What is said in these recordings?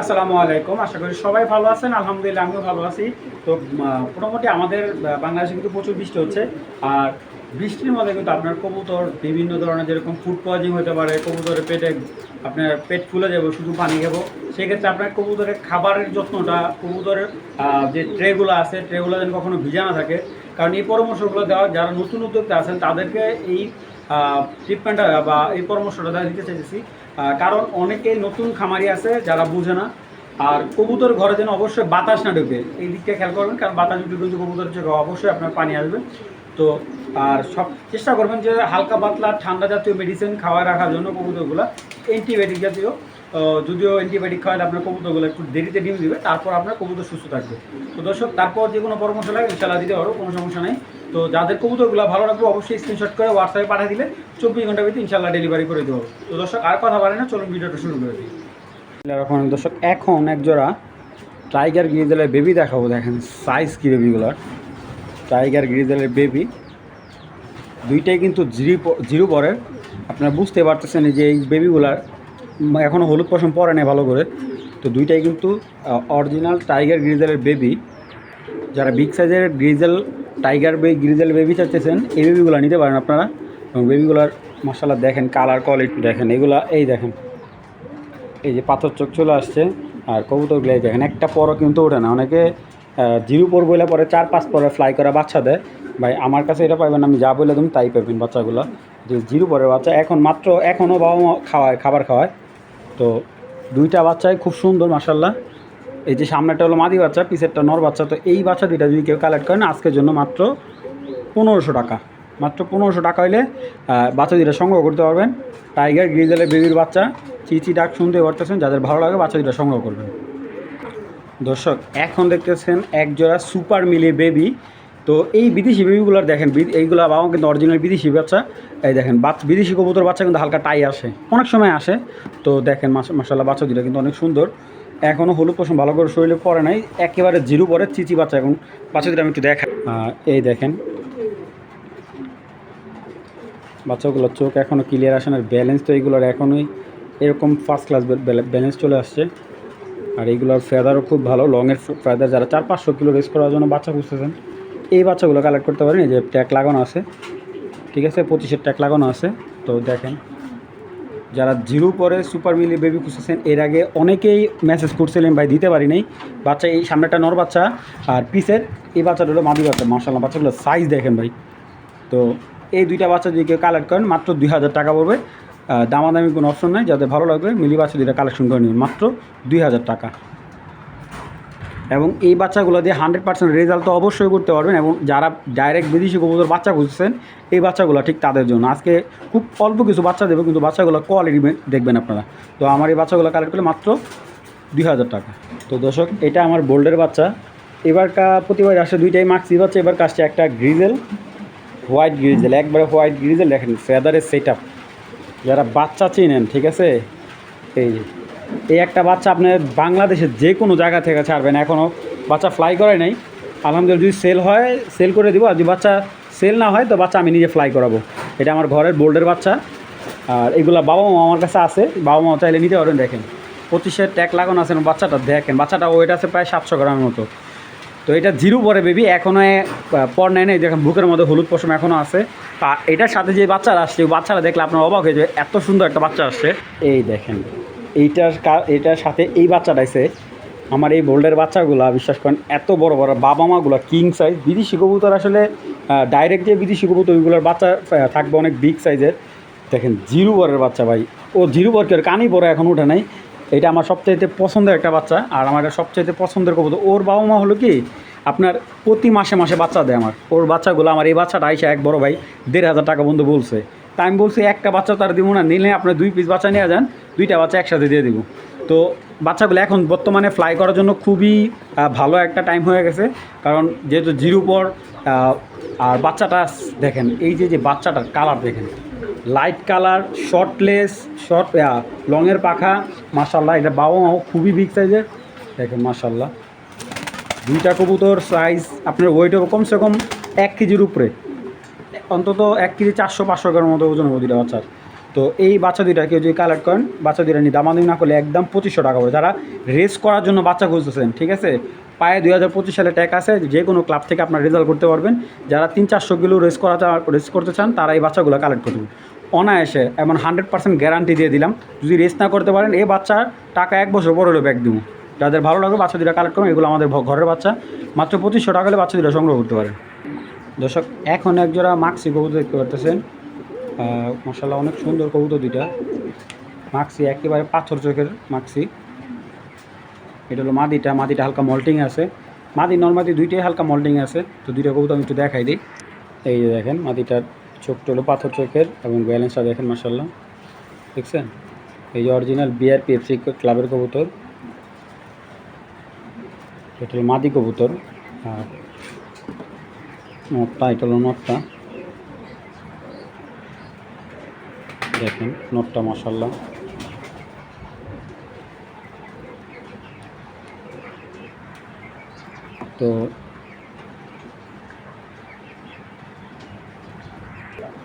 আসসালামু আলাইকুম। আশা করি সবাই ভালো আছেন। আলহামদুলিল্লাহ, আমিও ভালো আছি। তো মোটামুটি আমাদের বাংলাদেশে কিন্তু প্রচুর বৃষ্টি হচ্ছে। আর বৃষ্টির মধ্যে কিন্তু আপনার কবুতর, বিভিন্ন ধরনের যেরকম ফুড পয়জিং হতে পারে, কবুতরের পেটে আপনার পেট ফুলে যাবে, শুধু পানি খাব। সেক্ষেত্রে আপনার কবুতরের খাবারের যত্নটা, কবুতরের যে ট্রেগুলো আছে, ট্রেগুলো যেন কখনো ভিজা না থাকে। কারণ এই পরামর্শগুলো দেওয়া, যারা নতুন উদ্যোক্তা আছেন, তাদেরকে এই ট্রিটমেন্টটা বা এই পরামর্শটা দিতে চাইতেছি। কারণ অনেকে নতুন খামারি আছে যারা বুঝে না। আর কবুতর ঘরে যেন অবশ্যই বাতাস না ঢুকে। এই দিকটা খেয়াল করবেন, কারণ বাতাস ঢুকে কিন্তু কবুতরের চোখে অবশ্যই আপনার পানি আসবে। তো, আর সব চেষ্টা করবেন যে হালকা পাতলা ঠান্ডা জাতীয় মেডিসিন খাওয়া রাখার জন্য কবুতরগুলো অ্যান্টিবায়োটিক জাতীয় যদিও অ্যান্টিবায়োটিক খাওয়ালে আপনার কবুতরগুলো একটু দেরিতে ডিম দিবে, তারপর আপনার কবুতর সুস্থ থাকবে। তো দর্শক, তারপর যে কোনো পরামর্শ লাগে ইনশাল্লাহ দিতে পারো, কোনো সমস্যা নেই। তো যাদের কবুতরগুলো ভালো লাগবে অবশ্যই স্ক্রিনশট করে হোয়াটসঅ্যাপে পাঠিয়ে দিলে চব্বিশ ঘণ্টার ভিতরে ইনশাল্লাহ ডেলিভারি করে দেবো। তো দর্শক, আর কথা বলে না, চলুন ভিডিওটা শুরু করে দিই। এখন দর্শক, এখন এক জোড়া টাইগার গ্রিজেলের বেবি দেখাবো, দেখেন সাইজ কী বেবিগুলোর টাইগার গ্রিজেলের বেবি দুইটাই কিন্তু জিরো জিরো পরের। আপনারা বুঝতে পারতেছেন যে এই বেবিগুলার এখনও হলুদ পশম পরে নেই ভালো করে। তো দুইটাই কিন্তু অরিজিনাল টাইগার গ্রিজেলের বেবি যারা বিগ সাইজের গ্রিজেল টাইগার বে গ্রিজেল বেবি চাচ্ছেন, এই বেবিগুলো নিতে পারেন আপনারা। এবং বেবিগুলার মশালা দেখেন কালার কোয়ালিটি দেখেন, এগুলা, এই দেখেন। এই যে পাথর চোখ চলে আসছে, আর কবুতরগুলো দেখেন, একটা পরও কিন্তু ওঠে না। অনেকে জিরো পর বলে পরে চার পাঁচ পরে ফ্লাই করা বাচ্চা দেয়। ভাই, আমার কাছে এটা পাইবেন আমি যা বলে দেবো তাই পাবেন বাচ্চাগুলো। যে জিরো পরের বাচ্চা, এখন মাত্র এখনও বাবা মা খাওয়ায়, খাবার খাওয়ায়। তো দুইটা বাচ্চাই খুব সুন্দর মাসাল্লাহ এই যে সামনেটা হলো মাদি বাচ্চা, পিছেরটা নর বাচ্চা। তো এই বাচ্চা দুইটা যদি কেউ কালেক্ট করেন আজকের জন্য মাত্র পনেরোশো টাকা। মাত্র পনেরোশো টাকা হইলে বাচ্চা দুইটা সংগ্রহ করতে পারবেন। টাইগার, গ্রিজেলের বেবির বাচ্চা, চিচি ডাক শুনতে পারতেছেন, যাদের ভালো লাগে বাচ্চা দুইটা সংগ্রহ করবেন। দর্শক, এখন দেখতেছেন এক জোড়া সুপার মিলি বেবি। তো এই বিদেশি বেবিগুলোর দেখেন এইগুলো বাবা কিন্তু অরিজিনাল বিদেশি বাচ্চা। এই দেখেন বাচ্চা বিদেশি কবুতর বাচ্চা কিন্তু হালকা টাই আসে। অনেক সময় আসে। তো দেখেন মাসাল্লাহ বাচ্চা দুটো কিন্তু অনেক সুন্দর। এখনও হলুদ পশম ভালো করে শরীরে পরে নাই। একেবারে জিরো পরে চিচি বাচ্চা এখন। বাচ্চা আমি একটু দেখা এই দেখেন। বাচ্চাগুলোর চোখ এখনও ক্লিয়ার আসে না ব্যালেন্স তো এইগুলোর এখনই এরকম ফার্স্ট ক্লাস ব্যালেন্স চলে আসছে। আর এইগুলোর ফেদারও খুব ভালো। লংয়ের ফেদার যারা চার পাঁচশো কিলো রেস করার জন্য বাচ্চা খুঁজতেছেন। এই বাচ্চাগুলো কালেক্ট করতে পারেন, এই যে ট্যাগ লাগানো আছে। ঠিক আছে? পঁচিশের ট্যাগ লাগানো আছে। তো দেখেন, যারা জিরো পরে সুপার মিলি বেবি খুঁজতেছেন এর আগে অনেকেই মেসেজ করছিলেন, ভাই, দিতে পারি নাই। বাচ্চা, এই সামনেটা নর বাচ্চা, আর পিসের এই বাচ্চাটা হলো মাদি বাচ্চা। মার্শাল্লাহ বাচ্চাগুলো সাইজ দেখেন ভাই। তো এই দুইটা বাচ্চা যদি কেউ কালেক্ট করেন, মাত্র দুই হাজার টাকা পড়বে। দামাদামি কোনো অপশন নাই, যাদের ভালো লাগবে, মিলি বাচ্চা দুইটা কালেকশন করে নেবেন মাত্র দুই হাজার টাকা। এবং এই বাচ্চাগুলো দিয়ে হান্ড্রেড পার্সেন্ট রেজাল্ট তো অবশ্যই করতে পারবেন এবং যারা ডাইরেক্ট বিদেশি কবুতর বাচ্চা খুঁজছেন এই বাচ্চাগুলো ঠিক তাদের জন্য। আজকে খুব অল্প কিছু বাচ্চা দেবে, কিন্তু বাচ্চাগুলো কোয়ালিটি দেখবেন আপনারা। তো আমার এই বাচ্চাগুলো কালেক্ট করলে মাত্র দুই হাজার টাকা। তো দর্শক, এটা আমার বোল্ডের বাচ্চা। এবারটা প্রতিবার আসে দুইটাই মাক্সি বাচ্চা এবার কাজটা একটা গ্রিজেল হোয়াইট গ্রিজেল একবারে হোয়াইট গ্রিজেল দেখেন ফেদারের সেট যারা বাচ্চা চিনেন, ঠিক আছে? এই এই একটা বাচ্চা আপনার বাংলাদেশের যে কোনো জায়গা থেকে ছাড়বেন এখনও বাচ্চা ফ্লাই করে নাই। আলহামদুলিল্লাহ, যদি সেল হয় সেল করে দিব, আর যদি বাচ্চা সেল না হয়, তো বাচ্চা আমি নিজে ফ্লাই করাবো। এটা আমার ঘরের বোল্ডের বাচ্চা। আর এগুলো বাবা মা আমার কাছে আছে, বাবা মা চাইলে নিতে পারেন, দেখেন। পঁচিশের ট্যাগ লাগানো আছে না বাচ্চাটা দেখেন, বাচ্চাটা ওয়েট আছে প্রায় সাতশো গ্রামের মতো। তো এটা জিরো পরে বেবি এখনও পর নেয় নাই, দেখেন, বুকের মধ্যে হলুদ পশম এখনও আছে। আর এটার সাথে যে বাচ্চারা আসছে বাচ্চারা দেখলে আপনার অবাক হয়ে যাবে এত সুন্দর একটা বাচ্চা আসছে। এই দেখেন। এইটার এটার সাথে এই বাচ্চাটা আছে। আমার এই বোল্ডের বাচ্চাগুলো, বিশ্বাস করেন, এত বড় বড় বাবা মাগুলো কিং সাইজ বিদেশি কবুতর আসলে ডাইরেক্ট যে বিদেশি কবুতর, ওইগুলোর বাচ্চা থাকবে অনেক বিগ সাইজের দেখেন, জিরু বরের বাচ্চা ভাই। ও জিরো বরকের কানই বড় এখন উঠে নাই। এটা আমার সবচাইতে পছন্দের একটা বাচ্চা, আর আমার এটা সবচাইতে পছন্দের কবুতর। ওর বাবা মা হলো কি, আপনার প্রতি মাসে মাসে বাচ্চা দেয় আমার। ওর বাচ্চাগুলো, আমার এই বাচ্চাটা আইসা এক বড় ভাই, দেড় হাজার টাকা বন্ধু বলছে। তাই আমি বলছি, একটা বাচ্চা তার দিব না, নিলে আপনার দুই পিস বাচ্চা নিয়ে যান, দুইটা বাচ্চা একসাথে দিয়ে দিব। তো বাচ্চাগুলো এখন বর্তমানে ফ্লাই করার জন্য খুবই ভালো একটা টাইম হয়ে গেছে। কারণ যেহেতু জিরো পর আর বাচ্চাটা দেখেন, এই যে যে বাচ্চাটার কালার দেখেন। লাইট কালার শর্টলেস শর্ট লংয়ের পাখা মাসাল্লাহ এটা বাবা মাও খুবই বিগ সাইজের দেখেন মাসাল্লাহ দুইটা কবুতর সাইজ আপনার ওয়েটও কমসে কম এক কেজির উপরে। অন্তত এক কেজি চারশো পাঁচশো গ্রামের মতো ওজন হবে দুইটা বাচ্চার। তো এই বাচ্চা দুইটা কেউ যদি কালেক্ট করেন, বাচ্চা দুইটা নিয়ে দামাদামি না করলে একদম পঁচিশশো টাকা পড়ে যারা রেস করার জন্য বাচ্চা খুঁজতেছেন, ঠিক আছে? পায়ে দুই হাজার পঁচিশ সালে ট্যাগ আছে, যে কোনো ক্লাব থেকে আপনার রেজাল্ট করতে পারবেন। যারা তিন চারশো কিলো রেস করা রেস করতে চান, তারা এই বাচ্চাগুলো কালেক্ট করবেন অনায়াসে এমন হান্ড্রেড পার্সেন্ট গ্যারান্টি দিয়ে দিলাম, যদি রেস না করতে পারেন, এই বাচ্চার টাকা এক বছর পরে হলো ব্যাগ দিব। যাদের ভালো লাগবে বাচ্চা দুটা কালেক্ট করুন, এগুলো আমাদের ঘরের বাচ্চা। মাত্র পঁচিশশো টাকা হলে বাচ্চা দুটা সংগ্রহ করতে পারেন। দর্শক, এখন একজোড়া মাক্সি কবুতর দেখতে পারতেছেন। মশালা অনেক সুন্দর কবুতর দুইটা। মাক্সি একেবারে পাথর চোখের মাক্সি এটা হলো মাদিটা মাদিটা হালকা মল্টিং আছে। মাদি নর্মাদি দুইটাই হালকা মল্টিং আছে। তো দুইটা কবুতর আমি একটু দেখাই দিই। এই যে দেখেন, মাদিটার চোখটা হলো পাথর চোখের এবং ব্যালেন্সটা দেখেন মাসাল্লাহ দেখছেন? এই যে অরিজিনাল বিআরপিএফসি ক্লাবের কবুতর। এটা হলো মাদি কবুতর। আর নটটা নটটা দেখেন নটটা মশাল্লা তো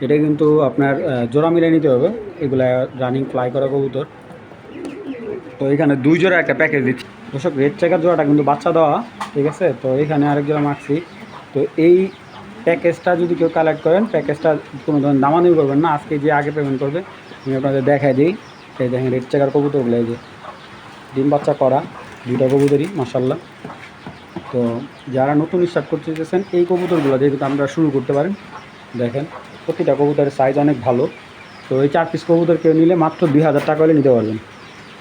এটা কিন্তু আপনার জোড়া মিলে নিতে হবে। এগুলা রানিং ফ্লাই করা কবুতর। তো এখানে দুই জোড়া একটা প্যাকেজ দিচ্ছি। দর্শক রেড চেকার জোড়াটা কিন্তু বাচ্চা দেওয়া, ঠিক আছে? তো এখানে আরেক জোড়া মাখছি তো এই প্যাকেজটা যদি কেউ কালেক্ট করেন, প্যাকেজটা কোনো ধরনের দামাদামি করবেন না, আজকে যে আগে পেমেন্ট করবে, আমি আপনাদের দেখাই দিই। এই দেখেন রেড চেকার কবুতরগুলো, এই যে ডিম বাচ্চা করা, দুইটা কবুতরই মাসাল্লাহ তো যারা নতুন স্টার্ট করতে চেয়েছেন এই কবুতরগুলো যেহেতু আপনারা শুরু করতে পারেন দেখেন, প্রতিটা কবুতরের সাইজ অনেক ভালো। তো এই চার পিস কবুতর কেউ নিলে মাত্র দুই হাজার টাকা হলে নিতে পারবেন।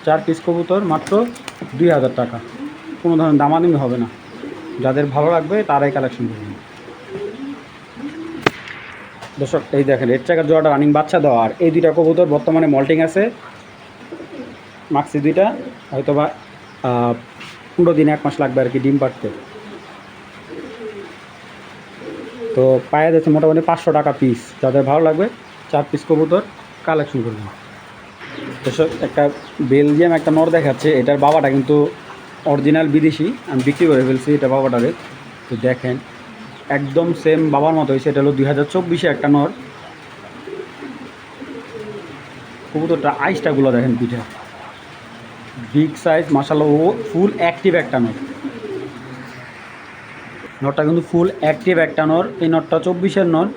চার পিস কবুতর মাত্র দুই হাজার টাকা। কোনো ধরনের দামাদামি হবে না। যাদের ভালো লাগবে, তারাই কালেকশন করবেন দর্শক, এই দেখেন রেড চাকার জোড়াটা রানিং বাচ্চা দেওয়া। আর এই দুইটা কবুতর বর্তমানে মল্টিং আছে। মাক্সি দুইটা হয়তো বা পনেরো দিন, এক মাস লাগবে আর কি ডিম পাড়তে। তো পায়ে যাচ্ছে মোটামুটি পাঁচশো টাকা পিস যাদের ভালো লাগবে, চার পিস কবুতর কালেকশন করবেন দর্শক, একটা বেলজিয়াম একটা নর দেখাচ্ছে। এটার বাবাটা কিন্তু অরিজিনাল বিদেশি। আমি বিক্রি করে ফেলছি, এটা বাবাটারে। তো দেখেন একদম সেম বাবার মতো হয়েছে এটা হলো দুই হাজার চব্বিশে একটা নর। কবুতরটা আইসটাগুলো দেখেন পিঠে। বিগ সাইজ মাসাল্লাহ ও ফুল অ্যাক্টিভ একটা নর। নটটা কিন্তু ফুল অ্যাক্টিভ একটা নর। এই নটটা চব্বিশের নর।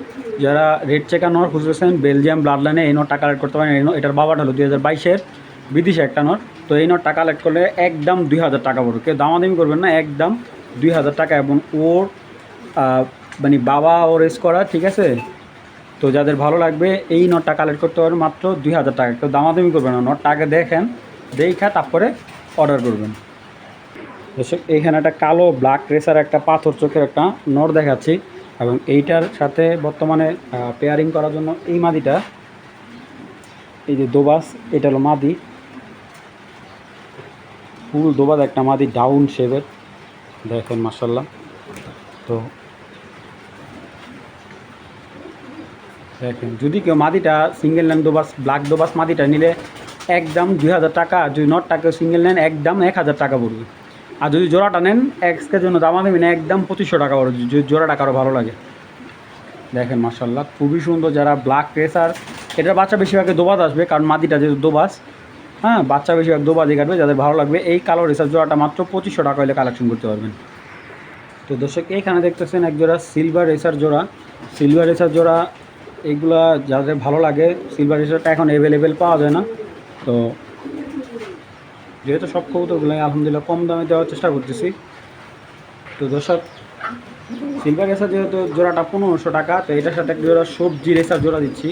যারা রেড চেকা নর খুঁজতেছেন বেলজিয়াম ব্লাড লাইনে এই নটটা কালেক্ট করতে পারেন। এই এটার বাবাটা হলো দুই হাজার বাইশের বিদেশে একটা নট তো এই নটটা কালেক্ট করলে একদম দুই হাজার টাকা পড়বে। কেউ দামাদামি করবেন না, একদম দুই হাজার টাকা এবং ওর মানে বাবা ও রেস করা, ঠিক আছে? তো যাদের ভালো লাগবে, এই নটটা কালেক্ট করতে পারবেন মাত্র দুই হাজার টাকা। কেউ দামাদামি করবেন না, নটটা আগে দেখেন, দেখা তারপরে অর্ডার করবেন। এইখানে একটা কালো ব্ল্যাক রেসার একটা পাথর চোখের একটা নর দেখাচ্ছি এবং এইটার সাথে বর্তমানে পেয়ারিং করার জন্য এই মাদিটা, এই যে দোবাস, এটা হলো মাদি। ফুল দোবাস একটা মাদি ডাউন শেপের দেখেন মাসাল্লাহ তো দেখেন, যদি কেউ মাদিটা সিঙ্গেল নেন দোবাস ব্ল্যাক দোবাস মাদিটা নিলে একদম দুই হাজার টাকা, যদি নট টাকা সিঙ্গেল নেন, একদম এক হাজার টাকা পড়বে। আর যদি জোড়াটা নেন এক্সকের জন্য দামা দেবেন একদম পঁচিশশো টাকা পড়বে, যদি জোড়াটা কারও ভালো লাগে। দেখেন মার্শাল্লাহ খুবই সুন্দর যারা ব্ল্যাক রেসার এটার বাচ্চা বেশিরভাগে দোবাজ আসবে, কারণ মাদিটা যেহেতু দোবাস হ্যাঁ বাচ্চা বেশিরভাগ দোবাজই কাটবে, যাদের ভালো লাগবে, এই কালো রেসার জোড়াটা মাত্র পঁচিশশো টাকা হলে কালেকশন করতে পারবেন। তো দর্শক এইখানে দেখতেছেন এক জোড়া সিলভার রেসার জোড়া। সিলভার রেসার জোড়া এইগুলা যাদের ভালো লাগে সিলভার রেসারটা এখন অ্যাভেলেবেল পাওয়া যায় না। তো যেহেতু সব কবুতরগুলো আলহামদুলিল্লাহ কম দামে দেওয়ার চেষ্টা করতেছি। তো দর্শক সিলভার রেসার যেহেতু জোড়াটা পনেরোশো টাকা, তো এটার সাথে একটা জোড়া সবজি রেসার জোড়া দিচ্ছি।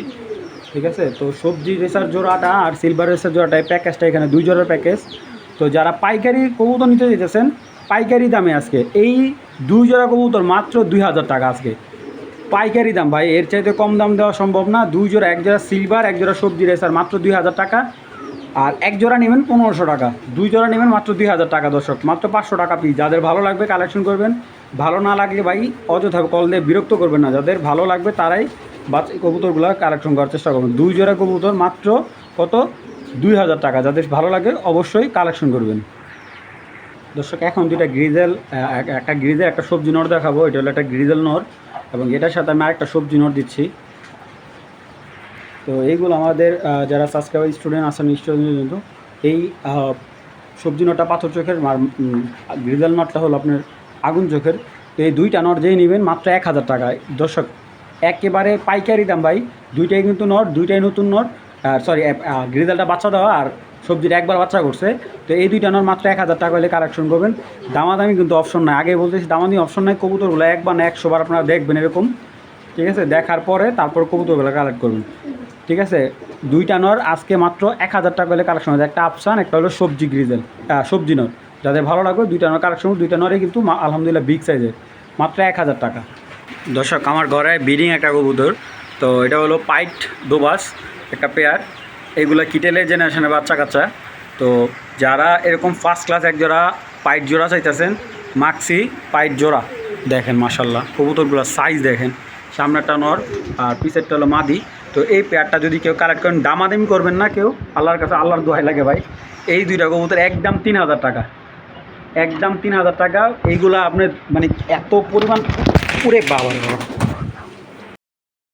ঠিক আছে? তো সবজি রেসার জোড়াটা আর সিলভার রেসার জোড়াটা এই প্যাকেজটা এখানে দুই জোড়ার প্যাকেজ তো যারা পাইকারি কবুতর নিতে দিতেছেন পাইকারি দামে আজকে এই দুই জোড়া কবুতর মাত্র দুই হাজার টাকা আজকে। পাইকারি দাম ভাই, এর চাইতে কম দাম দেওয়া সম্ভব না। দুই জোড়া, এক জোড়া সিলভার এক জোড়া সবজি রেসার মাত্র দুই হাজার টাকা। আর এক জোড়া নেবেন পনেরোশো টাকা। দুই জোড়া নেবেন মাত্র দুই হাজার টাকা দর্শক, মাত্র পাঁচশো টাকা পিস যাদের ভালো লাগবে কালেকশন করবেন, ভালো না লাগলে ভাই অযথা কল দিয়ে বিরক্ত করবেন না। যাদের ভালো লাগবে তারাই বাচ্চা কবুতরগুলো কালেকশন করার চেষ্টা করবেন। দুই জোড়া কবুতর মাত্র কত? দুই হাজার টাকা। যাদের ভালো লাগে অবশ্যই কালেকশন করবেন। দর্শক, এখন দুইটা গ্রিজেল একটা গ্রিজেল একটা সবজি নর দেখাবো। এটা হলো একটা গ্রিজেল নর। এবং এটার সাথে আমি আরেকটা সবজি নর দিচ্ছি। তো এইগুলো আমাদের যারা সাবস্ক্রাইবার স্টুডেন্ট আছেন নিশ্চয়ই কিন্তু এই সবজি নটটা পাথর চোখের আর গ্রিজাল নটটা হলো আপনার আগুন চোখের। তো এই দুইটা নট যেই নেবেন মাত্র এক হাজার টাকায়। দর্শক, একেবারে পাইকারি দাম ভাই। দুইটাই কিন্তু নট, দুইটাই নতুন নট। সরি গ্রিজালটা বাচ্চা দেওয়া আর সবজিটা একবার বাচ্চা করছে, তো এই দুইটা নট মাত্র এক হাজার টাকা হলে কালেকশন করবেন। দামাদামি কিন্তু অপশন নাই। আগে বলতেছি, দামাদামি অপশন নাই, কবুতরগুলো একবার না একশো বার আপনারা দেখবেন এরকম। ঠিক আছে? দেখার পরে তারপর কবুতরগুলো কালেক্ট করবেন। ঠিক আছে? দুইটা নর আজকে মাত্র এক হাজার টাকা হলে কালেকশন হবে একটা আফসান, একটা হলো সবজি গ্রিজেল সবজি নর। যাদের ভালো লাগবে, দুইটা নর কালেকশন দুইটা নরে কিন্তু আলহামদুলিল্লাহ বিগ সাইজের মাত্র এক হাজার টাকা। দর্শক, আমার ঘরে বিডিং একটা কবুতর। তো এটা হলো পাইট দোবাস একটা পেয়ার এগুলো কিটেলের জেনারেশনের বাচ্চা কাচ্চা তো যারা এরকম ফার্স্ট ক্লাস এক জোড়া পাইট জোড়া চাইতেছেন মাক্সি পাইট জোড়া, দেখেন মাসাল্লাহ কবুতরগুলো সাইজ দেখেন। সামনেরটা নর, আর পিছেরটা হলো মাদি। তো এই পেয়ারটা যদি কেউ কালেক্ট করেন, দামাদামি করবেন না কেউ। আল্লাহর কাছে আল্লাহর দোহাই লাগে ভাই। এই দুইটা কবুতর একদম তিন হাজার টাকা। একদম তিন হাজার টাকা। এইগুলা আপনার মানে এত পরিমাণ পুরে বাবা রে বাবা।